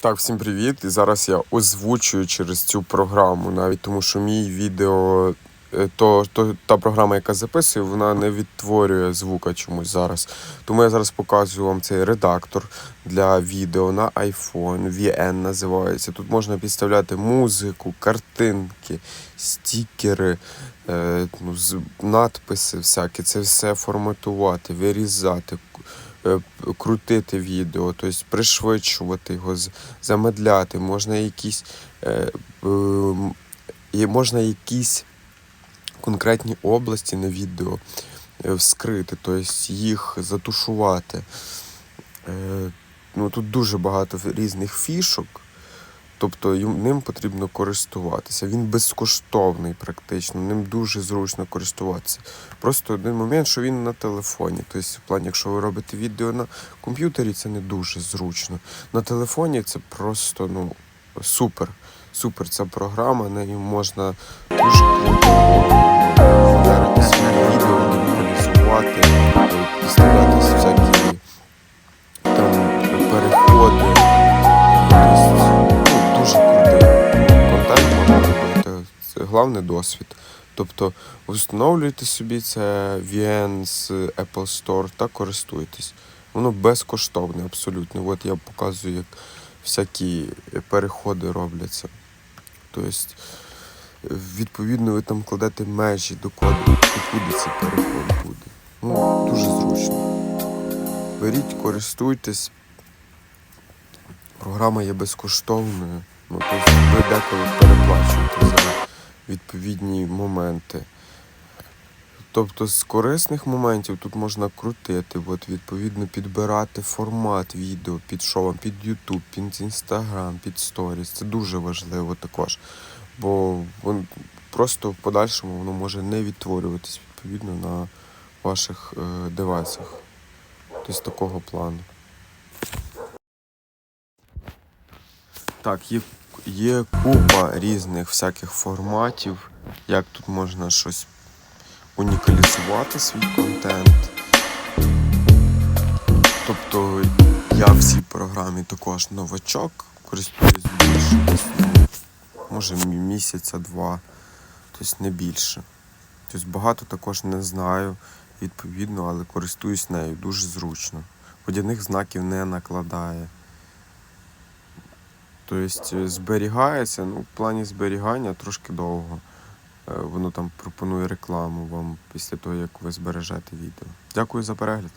Так, всім привіт. І зараз я озвучую через цю програму, навіть тому що мій відео, е, то, то та програма, яка записує, вона не відтворює звука чомусь зараз. Тому я зараз показую вам цей редактор для відео на iPhone, VN називається. Тут можна підставляти музику, картинки, стікери, е, ну, надписи всякі. Це все форматувати, вирізати. Е, Крутити відео, тобто пришвидшувати його, замедляти, можна якісь, е, ем, можна якісь конкретні області на відео е, вскрити, тобто їх затушувати. Ну, тут дуже багато різних фішок, тобто ним потрібно користуватися. Він безкоштовний практично, ним дуже зручно користуватися. Просто один момент, що він на телефоні. Тобто, в плані, якщо ви робите відео на комп'ютері, це не дуже зручно. На телефоні це просто ну, супер. Супер ця програма, нею можна дуже головне досвід. Тобто встановлюйте собі це VN з Apple Store та користуйтесь. Воно безкоштовне абсолютно. От я показую, як всякі переходи робляться. Тобто, відповідно, ви там кладете межі, до коду, куди цей переход буде. Ну, дуже зручно. Беріть, користуйтесь. Програма є безкоштовною. Ну, тобто ви деколи переплачуєте за відповідні моменти. Тобто з корисних моментів тут можна крутити, от, відповідно підбирати формат відео під що вам, під YouTube, під Instagram, під Stories. Це дуже важливо також. Бо просто в подальшому воно може не відтворюватись відповідно на ваших е, девайсах. Тобто такого плану. Так, є, є купа різних всяких форматів, як тут можна щось унікалізувати свій контент. Тобто я в цій програмі також новачок, користуюсь більше, може місяця два, тобто не більше. Тобто багато також не знаю, відповідно, але користуюсь нею дуже зручно. Водяних знаків не накладає. Тобто е, зберігається, ну, в плані зберігання трошки довго. Е, Воно там пропонує рекламу вам після того, як ви збережете відео. Дякую за перегляд.